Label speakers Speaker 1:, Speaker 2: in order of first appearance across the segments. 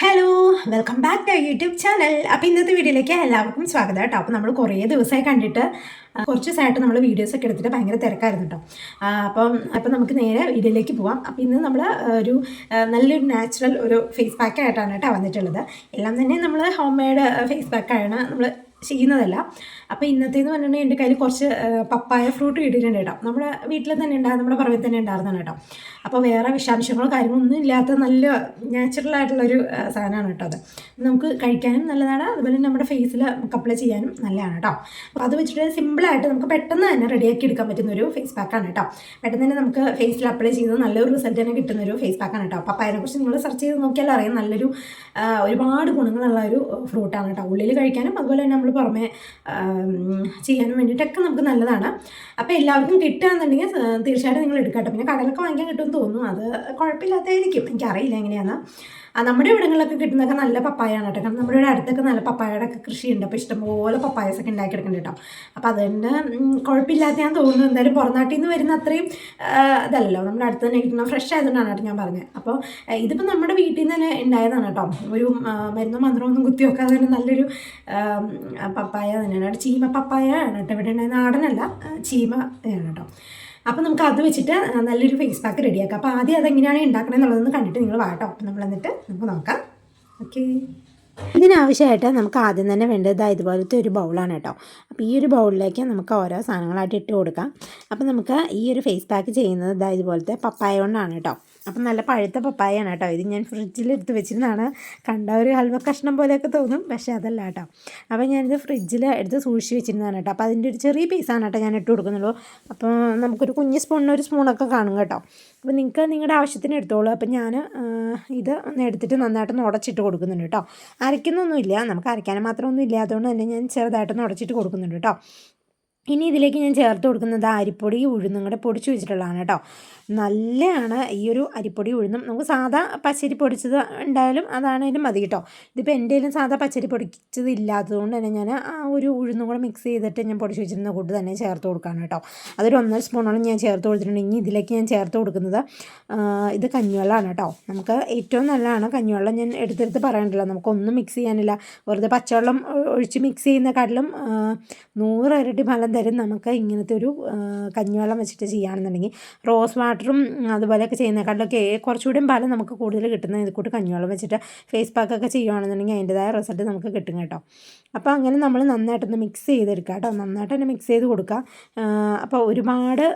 Speaker 1: Hello welcome back to YouTube channel അപ്പോൾ ഇന്നത്തെ വീഡിയോയിലേക്ക് എല്ലാവർക്കും സ്വാഗതം കേട്ടോ. അപ്പോൾ നമ്മൾ കുറേ ദിവസമായി കണ്ടിട്ട് കുറച്ച് ദിവസമായിട്ട് നമ്മൾ വീഡിയോസ് ഒക്കെ എടുത്തിട്ട് ഭയങ്കര തിരക്കായിരുന്നു കേട്ടോ. അപ്പം അപ്പം നമുക്ക് നേരെ വീഡിയോയിലേക്ക് പോവാം. അപ്പോൾ ഇന്ന് നമ്മൾ ഒരു നല്ലൊരു നാച്ചുറൽ ഒരു ഫേസ് പാക്കായിട്ടാണ് കേട്ടോ വന്നിട്ടുള്ളത്. എല്ലാം തന്നെ നമ്മൾ ഹോം മെയ്ഡ് ഫേസ് പാക്കാണ് നമ്മൾ ചെയ്യുന്നതല്ല. അപ്പോൾ ഇന്നത്തേന്ന് പറഞ്ഞിട്ടുണ്ടെങ്കിൽ എന്റെ കയ്യിൽ കുറച്ച് പപ്പായ ഫ്രൂട്ട് കിട്ടിയിട്ടുണ്ട് കേട്ടോ. നമ്മുടെ വീട്ടിൽ തന്നെ ഉണ്ടാകും നമ്മുടെ പറമ്പിൽ തന്നെ ഉണ്ടായിരുന്നതാണ് കേട്ടോ. അപ്പോൾ വേറെ വിഷാംശങ്ങളോ കാര്യങ്ങളൊന്നും ഇല്ലാത്ത നല്ല നാച്ചുറൽ ആയിട്ടുള്ളൊരു സാധനമാണ് കേട്ടോ അത്. നമുക്ക് കഴിക്കാനും നല്ലതാണ്. അതുപോലെ നമ്മുടെ ഫേസിൽ അപ്ലൈ ചെയ്യാനും നല്ലതാണ് കേട്ടോ. അപ്പോൾ അത് വെച്ചിട്ട് സിമ്പിളായിട്ട് നമുക്ക് പെട്ടെന്ന് തന്നെ റെഡിയാക്കി എടുക്കാൻ പറ്റുന്ന ഒരു ഫേസ് പാക്കാണ് കേട്ടോ. പെട്ടെന്ന് തന്നെ നമുക്ക് ഫേസിൽ അപ്ലൈ ചെയ്ത് നല്ലൊരു റിസൾട്ട് തന്നെ കിട്ടുന്ന ഒരു ഫേസ് പാക്കാണ് കേട്ടോ. അപ്പോൾ അതിനെക്കുറിച്ച് നിങ്ങൾ സെർച്ച് ചെയ്ത് നോക്കിയാൽ അറിയാം. നല്ലൊരു ഒരുപാട് ഗുണങ്ങളുള്ള ഒരു ഫ്രൂട്ടാണ് കേട്ടോ. ഉള്ളിൽ കഴിക്കാനും അതുപോലെ തന്നെ നമ്മൾ പുറമെ ആ, ഉം, ചെയ്യാനും വേണ്ടിയിട്ടൊക്കെ നമുക്ക് നല്ലതാണ്. അപ്പോൾ എല്ലാവർക്കും കിട്ടുകയെന്നുണ്ടെങ്കിൽ തീർച്ചയായിട്ടും നിങ്ങൾ എടുക്കാം പിന്നെ കടലൊക്കെ വാങ്ങിക്കാൻ കിട്ടുമെന്ന് തോന്നുന്നു. അത് കുഴപ്പമില്ലാത്തതായിരിക്കും. എനിക്കറിയില്ല എങ്ങനെയാണ് ആ, നമ്മുടെ ഇവിടങ്ങളിലൊക്കെ കിട്ടുന്നതൊക്കെ നല്ല പപ്പായാണ് കേട്ടോ. കാരണം നമ്മുടെ ഇവിടെ അടുത്തൊക്കെ നല്ല പപ്പായയുടെ ഒക്കെ കൃഷിയുണ്ട്. അപ്പോൾ ഇഷ്ടംപോലെ പപ്പായസൊക്കെ ഉണ്ടാക്കിയെടുക്കുന്നുണ്ട് കേട്ടോ. അപ്പോൾ അതുകൊണ്ട് കുഴപ്പമില്ലാത്ത ഞാൻ തോന്നുന്നു. എന്തായാലും പുറനാട്ടിൽ നിന്ന് വരുന്ന അത്രയും ഇതല്ലല്ലോ. നമ്മുടെ അടുത്ത് തന്നെ കിട്ടുന്ന ഫ്രഷ് ആയതുകൊണ്ടാണ് കേട്ടോ ഞാൻ പറഞ്ഞത്. അപ്പോൾ ഇതിപ്പോൾ നമ്മുടെ വീട്ടിൽ നിന്ന് തന്നെ ഉണ്ടായതാണ് കേട്ടോ. ഒരു മരുന്നും മന്ത്രമോ ഒന്നും കുത്തി വെക്കാതെ തന്നെ നല്ലൊരു പപ്പായ തന്നെയാണ്. ചീമ പപ്പായ ആണ് കേട്ടോ. ഇവിടെ ഉണ്ടായ നാടനല്ല ചീമ ആണ് കേട്ടോ. അപ്പോൾ നമുക്ക് അത് വെച്ചിട്ട് നല്ലൊരു ഫേസ് പാക്ക് റെഡിയാക്കാം അപ്പോൾ ആദ്യം അതെങ്ങനെയാണ് ഉണ്ടാക്കണത് എന്നുള്ളതൊന്ന് കണ്ടിട്ട് നിങ്ങൾ വാട്ടോ അപ്പോൾ നമ്മൾ എന്നിട്ട് നമുക്ക് നോക്കാം. ഓക്കെ ഇതിനാവശ്യമായിട്ട് നമുക്ക് ആദ്യം തന്നെ വേണ്ടത് ഇതുപോലത്തെ ഒരു ബൗളാണ് കേട്ടോ അപ്പോൾ ഈ ഒരു ബൗളിലേക്ക് നമുക്ക് ഓരോ സാധനങ്ങളായിട്ട് ഇട്ട് കൊടുക്കാം. അപ്പോൾ നമുക്ക് ഈ ഒരു ഫേസ് പാക്ക് ചെയ്യുന്നത് ഇതുപോലത്തെ പപ്പായ കൊണ്ടാണ് കേട്ടോ അപ്പം നല്ല പഴുത്ത പപ്പായാണ് കേട്ടോ. ഇത് ഞാൻ ഫ്രിഡ്ജിലെടുത്ത് വെച്ചിരുന്നതാണ്. കണ്ട ഒരു ഹൽവ കഷ്ണം പോലെയൊക്കെ തോന്നും പക്ഷേ അതല്ല കേട്ടോ. അപ്പോൾ ഞാനിത് ഫ്രിഡ്ജിൽ എടുത്ത് സൂക്ഷിച്ച് വെച്ചിരുന്നതാണ് കേട്ടോ. അപ്പോൾ അതിന്റെ ഒരു ചെറിയ പീസാണ് കേട്ടോ ഞാൻ ഇട്ട് കൊടുക്കുന്നുള്ളൂ. അപ്പോൾ നമുക്കൊരു കുഞ്ഞ് സ്പൂണിന് ഒരു സ്പൂണൊക്കെ കാണും കേട്ടോ. അപ്പോൾ നിങ്ങൾക്ക് നിങ്ങളുടെ ആവശ്യത്തിന് എടുത്തോളൂ. അപ്പം ഞാൻ ഇത് ഒന്ന് എടുത്തിട്ട് നന്നായിട്ടൊന്ന് ഉടച്ചിട്ട് കൊടുക്കുന്നുണ്ട് കേട്ടോ. അരയ്ക്കുന്നൊന്നുമില്ല. നമുക്ക് അരയ്ക്കാൻ മാത്രമൊന്നും ഇല്ലാത്തതുകൊണ്ട് തന്നെ ഞാൻ ചെറുതായിട്ടൊന്ന് ഉടച്ചിട്ട് കൊടുക്കുന്നുണ്ട് കേട്ടോ. ഇനി ഇതിലേക്ക് ഞാൻ ചേർത്ത് കൊടുക്കുന്നത് അരിപ്പൊടി ഉഴുന്നും കൂടെ പൊടിച്ച് വെച്ചിട്ടുള്ളതാണ് കേട്ടോ. നല്ലതാണ് ഈ ഒരു അരിപ്പൊടി ഉഴുന്നും. നമുക്ക് സാധാ പച്ചരി പൊടിച്ചത് ഉണ്ടായാലും അതാണേലും മതി കേട്ടോ. ഇതിപ്പോൾ എന്റെ കയ്യിലും സാധാ പച്ചരി പൊടിച്ചത് ഇല്ലാത്തതുകൊണ്ട് തന്നെ ഞാൻ ആ ഒരു ഉഴുന്നും കൂടെ മിക്സ് ചെയ്തിട്ട് ഞാൻ പൊടിച്ച് വെച്ചിരുന്ന കൂട്ട് തന്നെ ചേർത്ത് കൊടുക്കുകയാണ് കേട്ടോ. അതൊരു ഒന്നര സ്പൂണോളം ഞാൻ ചേർത്ത് കൊടുത്തിട്ടുണ്ട്. ഇനി ഇതിലേക്ക് ഞാൻ ചേർത്ത് കൊടുക്കുന്നത് ഇത് കഞ്ഞിവെള്ളമാണ് കേട്ടോ. നമുക്ക് ഏറ്റവും നല്ലതാണ് കഞ്ഞിവെള്ളം ഞാൻ എടുത്തെടുത്ത് പറയണ്ടല്ലോ നമുക്കൊന്നും മിക്സ് ചെയ്യാനില്ല. വെറുതെ പച്ചവെള്ളം ഒഴിച്ച് മിക്സ് ചെയ്യുന്നേക്കാട്ടിലും നൂറ് ഇരട്ടി ഫലം തരും നമുക്ക് ഇങ്ങനത്തെ ഒരു കഞ്ഞിവെള്ളം വെച്ചിട്ട് ചെയ്യുകയാണെന്നുണ്ടെങ്കിൽ റോസ് വാട്ടറും അതുപോലെയൊക്കെ ചെയ്യുന്നതിനെക്കാട്ടിലൊക്കെ കുറച്ചുകൂടി ഫലം നമുക്ക് കൂടുതൽ കിട്ടുന്ന ഇത് കൂട്ട് കഞ്ഞിവെള്ളം വെച്ചിട്ട് ഫേസ് പാക്കൊക്കെ ചെയ്യുകയാണെന്നുണ്ടെങ്കിൽ അതിന്റെതായ റിസൾട്ട് നമുക്ക് കിട്ടും കേട്ടോ. അപ്പോൾ അങ്ങനെ നമ്മൾ നന്നായിട്ടൊന്ന് മിക്സ് ചെയ്തെടുക്കുക കേട്ടോ. നന്നായിട്ട് തന്നെ മിക്സ് ചെയ്ത് കൊടുക്കുക. അപ്പോൾ ഒരുപാട്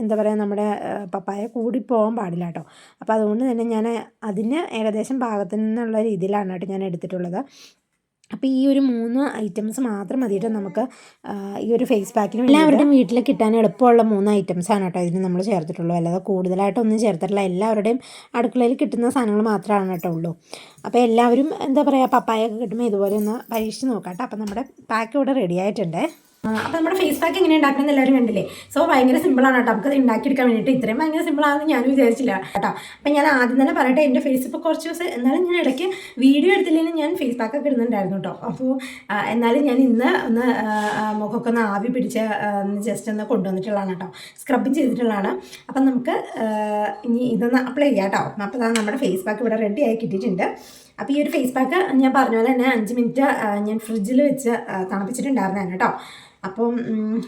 Speaker 1: എന്താ പറയുക നമ്മുടെ പപ്പായ പപ്പായ കൂടിപ്പോകാൻ പാടില്ല കേട്ടോ. അപ്പോൾ അതുകൊണ്ട് തന്നെ ഞാൻ അതിന് ഏകദേശം പാകത്തിൽ നിന്നുള്ള രീതിയിലാണ് കേട്ടോ ഞാൻ എടുത്തിട്ടുള്ളത്. അപ്പോൾ ഈ ഒരു മൂന്ന് ഐറ്റംസ് മാത്രം മതി കേട്ടോ നമുക്ക് ഈ ഒരു ഫേസ് പാക്കിന് എല്ലാവരുടെയും വീട്ടിൽ കിട്ടാൻ എളുപ്പമുള്ള മൂന്ന് ഐറ്റംസ് ആണ് കേട്ടോ ഇതിന് നമ്മൾ ചേർത്തിട്ടുള്ളൂ. അല്ലാതെ കൂടുതലായിട്ടൊന്നും ചേർത്തിട്ടില്ല. എല്ലാവരുടെയും അടുക്കളയിൽ കിട്ടുന്ന സാധനങ്ങൾ മാത്രമാണ് കേട്ടോ ഉള്ളൂ. അപ്പോൾ എല്ലാവരും എന്താ പറയുക പപ്പായൊക്കെ കിട്ടുമ്പോൾ ഇതുപോലെ ഒന്ന് പരീക്ഷിച്ച് നോക്കാം കേട്ടോ. അപ്പോൾ നമ്മുടെ പാക്ക് ഇവിടെ റെഡി ആയിട്ടുണ്ട്. അപ്പോൾ നമ്മുടെ ഫേസ് പാക്ക് എങ്ങനെ ഉണ്ടാക്കുന്നത് എല്ലാവരും കണ്ടില്ലേ? സോ ഭയങ്കര സിമ്പിളാണ് കേട്ടോ. നമുക്കത് ഉണ്ടാക്കിയെടുക്കാൻ വേണ്ടിയിട്ട്. ഇത്രയും ഭയങ്കര സിമ്പിളാണെന്ന് ഞാൻ വിചാരിച്ചില്ല കേട്ടോ. അപ്പം ഞാൻ ആദ്യം തന്നെ പറയട്ടെ എന്റെ ഫേസ് ഇപ്പോൾ കുറച്ച് ദിവസം എന്നാലും ഞാൻ ഇടയ്ക്ക് വീഡിയോ എടുത്തില്ലെങ്കിലും ഞാൻ ഫേസ് പാക്ക് ഒക്കെ ഇടുന്നുണ്ടായിരുന്നു കേട്ടോ. അപ്പോൾ എന്നാലും ഞാൻ ഇന്ന് ഒന്ന് മുഖമൊക്കെ ഒന്ന് ആവി പിടിച്ച ജസ്റ്റ് ഒന്ന് കൊണ്ടുവന്നിട്ടുള്ളതാണ് കേട്ടോ. സ്ക്രബ് ചെയ്തിട്ടുള്ളതാണ്. അപ്പം നമുക്ക് ഇനി ഇതൊന്ന് അപ്ലൈ ചെയ്യാം കേട്ടോ. അപ്പോൾ നമ്മുടെ ഫേസ് പാക്ക് ഇവിടെ റെഡി ആയി കിട്ടിയിട്ടുണ്ട്. അപ്പോൾ ഈ ഒരു ഫേസ് പാക്ക് ഞാൻ പറഞ്ഞ പോലെ തന്നെ അഞ്ച് മിനിറ്റ് ഞാൻ ഫ്രിഡ്ജിൽ വെച്ച് തണുപ്പിച്ചിട്ടുണ്ടായിരുന്നു തണുപ്പിച്ചിട്ടുണ്ടായിരുന്നതാണ് കേട്ടോ. അപ്പം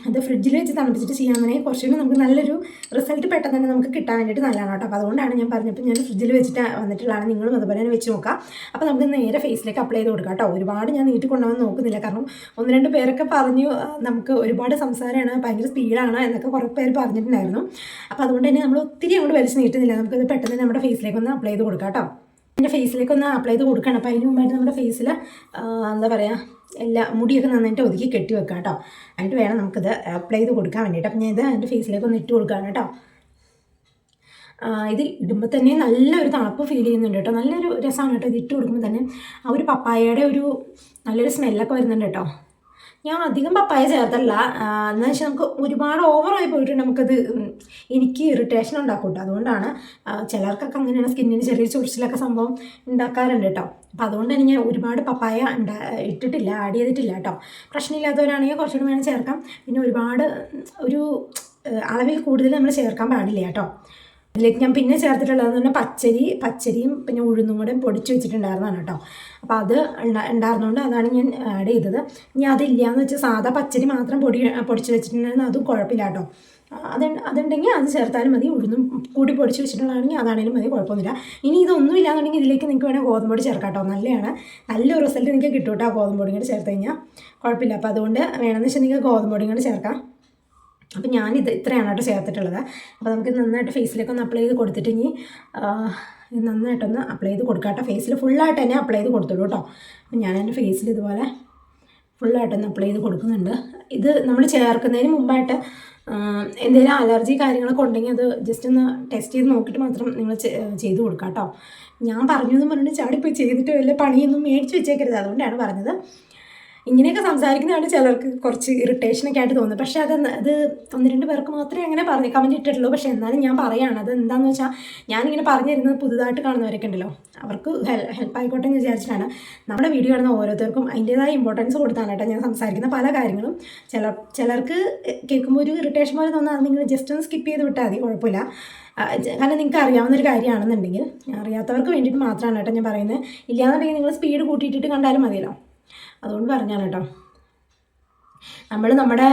Speaker 1: അത് ഫ്രിഡ്ജിൽ വെച്ച് തണുപ്പിച്ചിട്ട് ചെയ്യാമെന്നുണ്ടെങ്കിൽ കുറച്ചുകൂടി നമുക്ക് നല്ലൊരു റിസൾട്ട് പെട്ടെന്ന് തന്നെ നമുക്ക് കിട്ടാൻ വേണ്ടിയിട്ട് നല്ലതാണ് കേട്ടോ. അപ്പോൾ അതുകൊണ്ടാണ് ഞാൻ പറഞ്ഞപ്പോൾ ഞാൻ ഫ്രിഡ്ജിൽ വെച്ചിട്ട് വന്നിട്ടുള്ളതാണ്. നിങ്ങളും അതുപോലെ തന്നെ വെച്ച് നോക്കാം. അപ്പോൾ നമുക്ക് നേരെ ഫേസിലേക്ക് അപ്ലൈ ചെയ്ത് കൊടുക്കാം കേട്ടോ. ഒരുപാട് ഞാൻ നീട്ടി കൊണ്ടുപോകാൻ നോക്കുന്നില്ല. കാരണം ഒന്ന് രണ്ട് പേരൊക്കെ പറഞ്ഞു നമുക്ക് ഒരുപാട് സംസാരമാണ് ഭയങ്കര സ്പീഡാണ് എന്നൊക്കെ കുറേ പേര് പറഞ്ഞിട്ടുണ്ടായിരുന്നു. അപ്പോൾ അതുകൊണ്ട് തന്നെ നമ്മൾ ഒത്തിരി അങ്ങോട്ട് വലിച്ച് നീട്ടുന്നില്ല. നമുക്കത് പെട്ടെന്ന് നമ്മുടെ ഫേസിലേക്ക് ഒന്ന് അപ്ലൈ ചെയ്ത് കൊടുക്കാം കേട്ടോ. എന്റെ ഫേസിലേക്ക് ഒന്ന് അപ്ലൈ ചെയ്ത് കൊടുക്കണം. അപ്പോൾ അതിന് മുമ്പായിട്ട് നമ്മുടെ ഫേസിൽ എന്താ പറയുക എല്ലാ മുടിയൊക്കെ നന്നായിട്ട് ഒതുക്കി കെട്ടി വെക്കാം കേട്ടോ. എന്നിട്ട് വേണം നമുക്കിത് അപ്ലൈ ചെയ്ത് കൊടുക്കാൻ വേണ്ടിയിട്ട്. അപ്പം ഞാൻ ഇത് എന്റെ ഫേസിലേക്ക് ഒന്ന് ഇട്ട് കൊടുക്കുകയാണ് കേട്ടോ. ഇത് ഇടുമ്പോൾ തന്നെ നല്ലൊരു തണുപ്പ് ഫീൽ ചെയ്യുന്നുണ്ട് കേട്ടോ. നല്ലൊരു രസമാണ് കേട്ടോ ഇത് ഇട്ട് കൊടുക്കുമ്പോൾ തന്നെ. ആ ഒരു പപ്പായയുടെ ഒരു നല്ലൊരു സ്മെല്ലൊക്കെ വരുന്നുണ്ട് കേട്ടോ. ഞാൻ അധികം പപ്പായ ചേർത്തല്ല. എന്ന് വെച്ചാൽ നമുക്ക് ഒരുപാട് ഓവറായി പോയിട്ട് നമുക്കത്. എനിക്ക് ഇറിറ്റേഷൻ ഉണ്ടാക്കും കേട്ടോ അതുകൊണ്ടാണ് ചിലർക്കൊക്കെ അങ്ങനെയാണ് സ്കിന്നിന് ചെറിയ ചൊറിച്ചിലൊക്കെ സംഭവം ഉണ്ടാക്കാറുണ്ട് കേട്ടോ. അപ്പോൾ അതുകൊണ്ട് തന്നെ ഞാൻ ഒരുപാട് പപ്പായ ഉണ്ടാ ഇട്ടിട്ടില്ല ആഡ് ചെയ്തിട്ടില്ല കേട്ടോ. പ്രശ്നമില്ലാത്തവരാണെങ്കിൽ കുറച്ചുകൂടി വേണം ചേർക്കാം. പിന്നെ ഒരുപാട് ഒരു അളവിൽ കൂടുതൽ നമ്മൾ ചേർക്കാൻ പാടില്ല കേട്ടോ. ഇതിലേക്ക് ഞാൻ പിന്നെ ചേർത്തിട്ടുള്ളതെന്ന് പറഞ്ഞാൽ പച്ചരി പച്ചരിയും പിന്നെ ഉഴുന്നും കൂടെ പൊടിച്ച് വെച്ചിട്ടുണ്ടായിരുന്നതാണ് കേട്ടോ. അപ്പോൾ അത് ഉണ്ടാ- ഉണ്ടായിരുന്നതുകൊണ്ട് അതാണ് ഞാൻ ആഡ് ചെയ്തത്. ഇനി അതില്ലാന്ന് വെച്ചാൽ സാധാ പച്ചരി മാത്രം പൊടി പൊടിച്ച് വെച്ചിട്ടുണ്ടായിരുന്നു അതും കുഴപ്പമില്ല കേട്ടോ. അത് അതുണ്ടെങ്കിൽ അത് ചേർത്താലും മതി ഉഴുന്നും കൂടി പൊടിച്ച് വെച്ചിട്ടുള്ളതാണെങ്കിൽ അതാണെങ്കിലും മതി കുഴപ്പമൊന്നുമില്ല. ഇനി ഇതൊന്നും ഇല്ലാന്നുണ്ടെങ്കിൽ ഇതിലേക്ക് നിങ്ങൾക്ക് വേണമെങ്കിൽ ഗോതമ്പ് പൊടി ചേർക്കാം കേട്ടോ. നല്ലതാണ് നല്ല റിസൾട്ട് നിങ്ങൾക്ക് കിട്ടും കേട്ടോ ഗോതമ്പ് പൊടി കൂടി ചേർത്ത് കഴിഞ്ഞാൽ കുഴപ്പമില്ല. അപ്പോൾ അതുകൊണ്ട് വേണമെന്ന് വെച്ചാൽ നിങ്ങൾക്ക് ഗോതമ്പ് പൊടി കൂടി ചേർക്കാം. അപ്പോൾ ഞാനിത് ഇത്രയാണ് കേട്ടോ ചേർത്തിട്ടുള്ളത്. അപ്പോൾ നമുക്ക് നന്നായിട്ട് ഫേസിലേക്ക് ഒന്ന് അപ്ലൈ ചെയ്ത് കൊടുത്തിട്ട് ഇനി നന്നായിട്ടൊന്ന് അപ്ലൈ ചെയ്ത് കൊടുക്കാം കേട്ടോ. ഫേസിൽ ഫുള്ളായിട്ട് തന്നെ അപ്ലൈ ചെയ്ത് കൊടുത്തുള്ളൂ കേട്ടോ. അപ്പം ഞാൻ എന്റെ ഫേസിൽ ഇതുപോലെ ഫുള്ളായിട്ടൊന്ന് അപ്ലൈ ചെയ്ത് കൊടുക്കുന്നുണ്ട്. ഇത് നമ്മൾ ചേർക്കുന്നതിന് മുമ്പായിട്ട് എന്തെങ്കിലും അലർജി കാര്യങ്ങളൊക്കെ ഉണ്ടെങ്കിൽ അത് ജസ്റ്റ് ഒന്ന് ടെസ്റ്റ് ചെയ്ത് നോക്കിയിട്ട് മാത്രം നിങ്ങൾ ചെയ്ത് കൊടുക്കാം കേട്ടോ. ഞാൻ പറഞ്ഞു എന്ന് പറഞ്ഞിട്ട് ചാടിപ്പോയി. ചെയ്തിട്ട് വല്ല പണിയൊന്നും മേടിച്ച് വെച്ചേക്കരുത്. അതുകൊണ്ടാണ് പറഞ്ഞത്. ഇങ്ങനെയൊക്കെ സംസാരിക്കുന്നതാണ് ചിലർക്ക് കുറച്ച് ഇറിറ്റേഷനൊക്കെ ആയിട്ട് തോന്നുന്നത്. പക്ഷേ അത് അത് ഒന്ന് രണ്ട് പേർക്ക് മാത്രമേ അങ്ങനെ പറഞ്ഞു കമന്റ് ഇട്ടിട്ടുള്ളൂ. പക്ഷേ എന്നാലും ഞാൻ പറയുകയാണ് അത് എന്താണെന്ന് വെച്ചാൽ ഞാനിങ്ങനെ പറഞ്ഞു തരുന്നത് പുതുതായിട്ട് കാണുന്നവരൊക്കെ ഉണ്ടല്ലോ. അവർക്ക് ഹെൽപ്പ് ആയിക്കോട്ടെ എന്ന് വിചാരിച്ചിട്ടാണ്. നമ്മുടെ വീഡിയോ കാണുന്ന ഓരോരുത്തർക്കും അതിന്റേതായ ഇമ്പോർട്ടൻസ് കൊടുത്താണ് കേട്ടോ ഞാൻ സംസാരിക്കുന്ന പല കാര്യങ്ങളും. ചില ചിലർക്ക് കേൾക്കുമ്പോൾ ഒരു ഇറിറ്റേഷൻ പോലെ തോന്നാൽ നിങ്ങൾ ജസ്റ്റ് ഒന്ന് സ്കിപ്പ് ചെയ്ത് വിട്ടാൽ മതി കുഴപ്പമില്ല. കാരണം നിങ്ങൾക്ക് അറിയാവുന്ന ഒരു കാര്യമാണെന്നുണ്ടെങ്കിൽ അറിയാത്തവർക്ക് വേണ്ടിയിട്ട് മാത്രമാണ് കേട്ടോ ഞാൻ പറയുന്നത്. ഇല്ലാന്നുണ്ടെങ്കിൽ നിങ്ങൾ സ്പീഡ് കൂട്ടിയിട്ടിട്ട് കണ്ടാലും മതിയല്ലോ. അതുകൊണ്ട് പറഞ്ഞാണ് കേട്ടോ നമ്മൾ നമ്മുടെ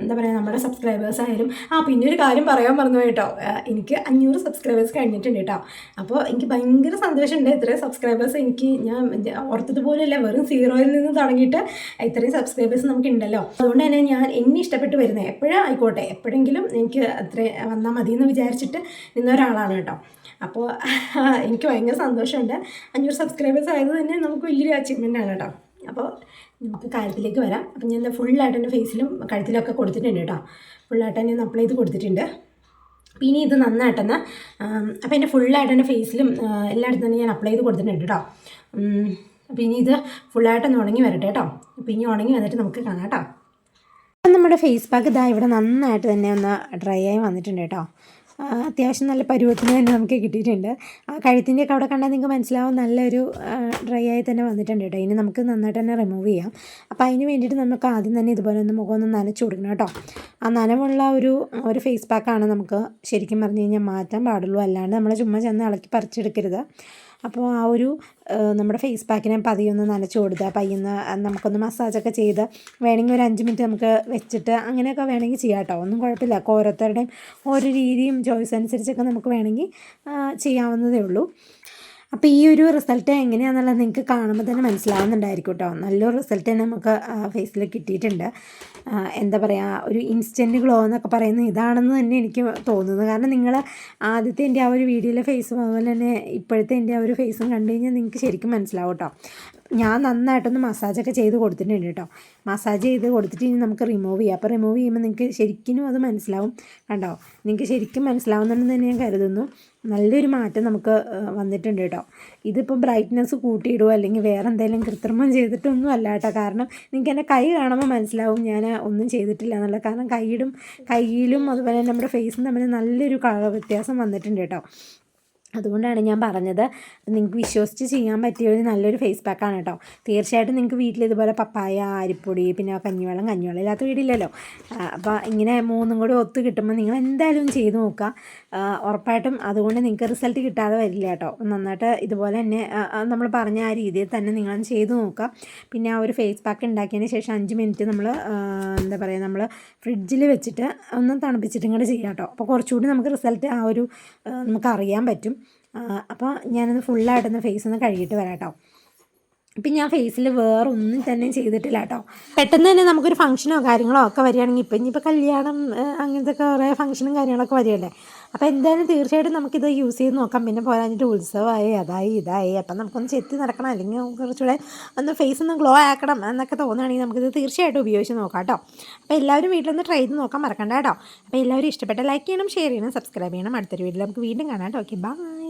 Speaker 1: എന്താ പറയുക നമ്മുടെ സബ്സ്ക്രൈബേഴ്സ് ആയാലും ആ പിന്നെ ഒരു കാര്യം പറയാൻ പറഞ്ഞു കേട്ടോ എനിക്ക് അഞ്ഞൂറ് സബ്സ്ക്രൈബേഴ്സ് കഴിഞ്ഞിട്ടുണ്ട് കേട്ടോ അപ്പോൾ എനിക്ക് ഭയങ്കര സന്തോഷമുണ്ട് ഇത്രയും സബ്സ്ക്രൈബേഴ്സ് എനിക്ക് ഞാൻ ഓർത്തത് പോലെയല്ല വെറും സീറോയിൽ നിന്ന് തുടങ്ങിയിട്ട് ഇത്രയും സബ്സ്ക്രൈബേഴ്സ് നമുക്ക് ഉണ്ടല്ലോ അതുകൊണ്ട് തന്നെ ഞാൻ എന്നെ ഇഷ്ടപ്പെട്ട് വരുന്നത് എപ്പോഴും ആയിക്കോട്ടെ എപ്പോഴെങ്കിലും എനിക്ക് അത്രയും വന്നാൽ മതി എന്ന് വിചാരിച്ചിട്ട് നിന്ന ഒരാളാണ് കേട്ടോ അപ്പോൾ എനിക്ക് ഭയങ്കര സന്തോഷമുണ്ട്. അഞ്ഞൂറ് സബ്സ്ക്രൈബേഴ്സ് ആയത് തന്നെ നമുക്ക് വലിയൊരു അച്ചീവ്മെന്റ് ആണ് കേട്ടോ അപ്പോൾ നമുക്ക് കാര്യത്തിലേക്ക് വരാം. അപ്പം ഞാൻ ഫുള്ളായിട്ട് എന്റെ ഫേസിലും കഴുത്തിലൊക്കെ കൊടുത്തിട്ടുണ്ട് കേട്ടോ. ഫുള്ളായിട്ട് ഞാൻ അപ്ലൈ ചെയ്ത് കൊടുത്തിട്ടുണ്ട്. പിന്നെ ഇത് നന്നായിട്ടെന്ന് അപ്പോൾ എന്റെ ഫുള്ളായിട്ട് എന്റെ ഫേസിലും എല്ലായിടത്തും തന്നെ ഞാൻ അപ്ലൈ ചെയ്ത് കൊടുത്തിട്ടുണ്ട് കേട്ടോ. പിന്നെ ഇത് ഫുള്ളായിട്ടൊന്ന് ഉണങ്ങി വരട്ടെ കേട്ടോ. അപ്പോൾ ഇനി ഉണങ്ങി വന്നിട്ട് നമുക്ക് കാണാം കേട്ടോ. അപ്പം നമ്മുടെ ഫേസ് പാക്ക് ഇതാ ഇവിടെ നന്നായിട്ട് തന്നെ ഒന്ന് ഡ്രൈ ആയി വന്നിട്ടുണ്ട് കേട്ടോ. അത്യാവശ്യം നല്ല പരുവത്തിന് തന്നെ നമുക്ക് കിട്ടിയിട്ടുണ്ട്. ആ കഴുത്തിന്റെ ഒക്കെ അവിടെ കണ്ടാൽ നിങ്ങൾക്ക് മനസ്സിലാവും നല്ലൊരു ഡ്രൈ ആയി തന്നെ വന്നിട്ടുണ്ട് കേട്ടോ. ഇനി നമുക്ക് നന്നായിട്ട് തന്നെ റിമൂവ് ചെയ്യാം. അപ്പോൾ അതിന് വേണ്ടിയിട്ട് നമുക്ക് ആദ്യം തന്നെ ഇതുപോലെ ഒന്ന് മുഖം ഒന്ന് നനച്ചു കൊടുക്കണം കേട്ടോ. ആ നനമുള്ള ഒരു ഒരു ഫേസ് പാക്കാണ് നമുക്ക് ശരിക്കും പറഞ്ഞു കഴിഞ്ഞാൽ മാറ്റാൻ പാടുള്ളൂ. അല്ലാണ്ട് നമ്മൾ ചുമ്മാ ചെന്ന് ഇളക്കി പറിച്ചെടുക്കരുത്. അപ്പോൾ ആ ഒരു നമ്മുടെ ഫേസ് പാക്കിനെ പതിയൊന്ന് നനച്ച് കൊടുക്കുക പയ്യുന്ന നമുക്കൊന്ന് മസാജൊക്കെ ചെയ്ത് വേണമെങ്കിൽ ഒരു അഞ്ച് മിനിറ്റ് നമുക്ക് വെച്ചിട്ട് അങ്ങനെയൊക്കെ വേണമെങ്കിൽ ചെയ്യാം കേട്ടോ. ഒന്നും കുഴപ്പമില്ല. ഓരോരുത്തരുടെയും ഓരോ രീതിയും ചോയ്സ് അനുസരിച്ചൊക്കെ നമുക്ക് വേണമെങ്കിൽ ചെയ്യാവുന്നതേ ഉള്ളൂ. അപ്പോൾ ഈ ഒരു റിസൾട്ട് എങ്ങനെയാണെന്നുള്ളത് നിങ്ങൾക്ക് കാണുമ്പോൾ തന്നെ മനസ്സിലാവുന്നുണ്ടായിരിക്കും കേട്ടോ. നല്ലൊരു റിസൾട്ട് തന്നെ നമുക്ക് ഫേസിൽ കിട്ടിയിട്ടുണ്ട്. എന്താ പറയുക ഒരു ഇൻസ്റ്റന്റ് ഗ്ലോ എന്നൊക്കെ പറയുന്നത് ഇതാണെന്ന് തന്നെ എനിക്ക് തോന്നുന്നത് കാരണം നിങ്ങൾ ആദ്യത്തെ എന്റെ ആ ഒരു വീഡിയോയിലെ ഫേസും അതുപോലെ തന്നെ ഇപ്പോഴത്തെ എന്റെ ആ ഒരു ഫേസും കണ്ടു കഴിഞ്ഞാൽ നിങ്ങൾക്ക് ശരിക്കും മനസ്സിലാവും കേട്ടോ ഞാൻ നന്നായിട്ടൊന്ന് മസാജൊക്കെ ചെയ്ത് കൊടുത്തിട്ടുണ്ട് കേട്ടോ മസാജ് ചെയ്ത് കൊടുത്തിട്ട് ഇനി നമുക്ക് റിമൂവ് ചെയ്യാം. അപ്പോൾ റിമൂവ് ചെയ്യുമ്പോൾ നിങ്ങൾക്ക് ശരിക്കും അത് മനസ്സിലാവും കണ്ടോ? നിങ്ങൾക്ക് ശരിക്കും മനസ്സിലാവുന്നുണ്ടെന്ന് തന്നെ ഞാൻ കരുതുന്നു. നല്ലൊരു മാറ്റം നമുക്ക് വന്നിട്ടുണ്ട് കേട്ടോ ഇതിപ്പോൾ ബ്രൈറ്റ്നസ് കൂട്ടിയിടുമോ അല്ലെങ്കിൽ വേറെ എന്തെങ്കിലും കൃത്രിമം ചെയ്തിട്ടൊന്നും അല്ല കേട്ടോ. കാരണം നിങ്ങൾക്ക് എന്റെ കൈ കാണുമ്പോൾ മനസ്സിലാവും ഞാൻ ഒന്നും ചെയ്തിട്ടില്ല എന്നുള്ളത്. കാരണം കൈയിടും കയ്യിലും അതുപോലെ തന്നെ നമ്മുടെ ഫേസും തമ്മിൽ നല്ലൊരു വ്യത്യാസം വന്നിട്ടുണ്ട് കേട്ടോ. അതുകൊണ്ടാണ് ഞാൻ പറഞ്ഞത്. നിങ്ങൾക്ക് വിശ്വസിച്ച് ചെയ്യാൻ പറ്റിയ ഒരു നല്ലൊരു ഫേസ് പാക്കാണ് കേട്ടോ തീർച്ചയായിട്ടും നിങ്ങൾക്ക് വീട്ടിൽ ഇതുപോലെ പപ്പായ അരിപ്പൊടി പിന്നെ കഞ്ഞിവെള്ളം കഞ്ഞിവെള്ളം ഇല്ലാത്ത വീടില്ലല്ലോ. അപ്പോൾ ഇങ്ങനെ മൂന്നും കൂടി ഒത്ത് കിട്ടുമ്പോൾ നിങ്ങൾ എന്തായാലും ചെയ്ത് നോക്കുക ഉറപ്പായിട്ടും അതുകൊണ്ട് നിങ്ങൾക്ക് റിസൾട്ട് കിട്ടാതെ വരില്ല കേട്ടോ നന്നായിട്ട് ഇതുപോലെ തന്നെ നമ്മൾ പറഞ്ഞ ആ രീതിയിൽ തന്നെ നിങ്ങൾ ചെയ്ത് നോക്കുക പിന്നെ ആ ഒരു ഫേസ് പാക്ക് ഉണ്ടാക്കിയതിന് ശേഷം അഞ്ച് മിനിറ്റ് നമ്മൾ എന്താ പറയുക നമ്മൾ ഫ്രിഡ്ജിൽ വെച്ചിട്ട് ഒന്ന് തണുപ്പിച്ചിട്ടും കൂടെ ചെയ്യാം കേട്ടോ അപ്പോൾ കുറച്ചുകൂടി നമുക്ക് റിസൾട്ട് ആ ഒരു നമുക്ക് അറിയാൻ പറ്റും. അപ്പോൾ ഞാനൊന്ന് ഫുള്ളായിട്ടൊന്ന് ഫേസ് ഒന്ന് കഴുകിയിട്ട് വരാം കേട്ടോ ഇപ്പം ഞാൻ ഫേസിൽ വേറെ ഒന്നും തന്നെ ചെയ്തിട്ടില്ല കേട്ടോ. പെട്ടെന്ന് തന്നെ നമുക്കൊരു ഫംഗ്ഷനോ കാര്യങ്ങളോ ഒക്കെ വരികയാണെങ്കിൽ ഇപ്പം ഇനിയിപ്പോൾ കല്യാണം അങ്ങനത്തെ കുറേ ഫംഗ്ഷനും കാര്യങ്ങളൊക്കെ വരികയല്ലേ? അപ്പോൾ എന്തായാലും തീർച്ചയായിട്ടും നമുക്കിത് യൂസ് ചെയ്ത് നോക്കാം. പിന്നെ പോരാഞ്ഞിട്ട് ഉത്സവമായി അതായി ഇതായി. അപ്പം നമുക്കൊന്ന് ചെത്തി നടക്കണം. അല്ലെങ്കിൽ കുറച്ചുകൂടെ ഒന്ന് ഫേസ് ഒന്ന് ഗ്ലോ ആക്കണം എന്നൊക്കെ തോന്നുകയാണെങ്കിൽ നമുക്കിത് തീർച്ചയായിട്ടും ഉപയോഗിച്ച് നോക്കാം കേട്ടോ. അപ്പോൾ എല്ലാവരും വീട്ടിലൊന്ന് ട്രൈ ചെയ്ത് നോക്കാൻ മറക്കണ്ട കേട്ടോ. അപ്പോൾ എല്ലാവരും ഇഷ്ടപ്പെട്ട ലൈക്ക് ചെയ്യണം ഷെയർ ചെയ്യണം സബ്സ്ക്രൈബ് ചെയ്യണം. അടുത്തൊരു വീഡിയോ നമുക്ക് വീണ്ടും കാണാം കേട്ടോ. Okay bye